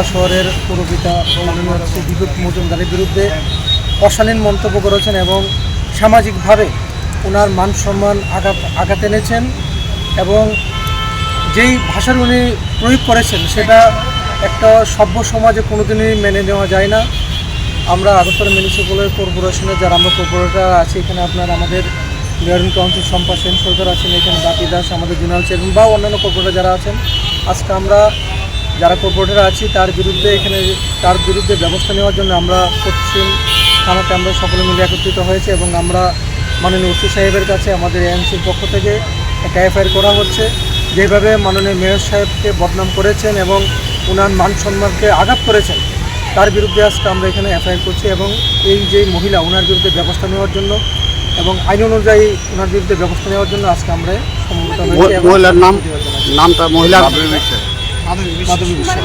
বগুড়া শহরের পৌরপিতা মাননীয় শ্রী বিদ্যুৎ মজুমদারের বিরুদ্ধে অশালীন মন্তব্য করেছেন এবং সামাজিকভাবে ওনার মান সম্মান আঘাত আঘাত এনেছেন এবং যেই ভাষার উনি প্রয়োগ করেছেন সেটা একটা সভ্য সমাজে কোনোদিনই মেনে নেওয়া যায় না। আমরা আগরতলা মিউনিসিপ্যাল কর্পোরেশনের যারা আমরা কর্পোরেটর আছি, এখানে আপনার আমাদের মেয়রিং কাউন্সিল সম্পা সেন সরকার আছেন, এখানে বাপি দাস আমাদের জেনারেল চেয়ারম্যান বা অন্যান্য কর্পোরেটার যারা আছেন। আজকে আমরা যারা কর্পোরেটর আছি তার বিরুদ্ধে এখানে তার বিরুদ্ধে ব্যবস্থা নেওয়ার জন্য আমরা পশ্চিম থানাতে আমরা সকলে মিলে একত্রিত হয়েছে এবং আমরা মাননীয় ওসি সাহেবের কাছে আমাদের এএনসির পক্ষ থেকে একটা এফআইআর করা হচ্ছে। যেভাবে মাননীয় মেয়র সাহেবকে বদনাম করেছেন এবং ওনার মান সম্মানকে আঘাত করেছেন তার বিরুদ্ধে আজকে আমরা এখানে এফআইআর করছি এবং এই যে মহিলা ওনার বিরুদ্ধে ব্যবস্থা নেওয়ার জন্য এবং আইন অনুযায়ী ওনার বিরুদ্ধে ব্যবস্থা নেওয়ার জন্য আজকে আমরা সমবেত হয়েছি মহিলার নাম নামটা মহিলা মাধবী বিশ্বাস।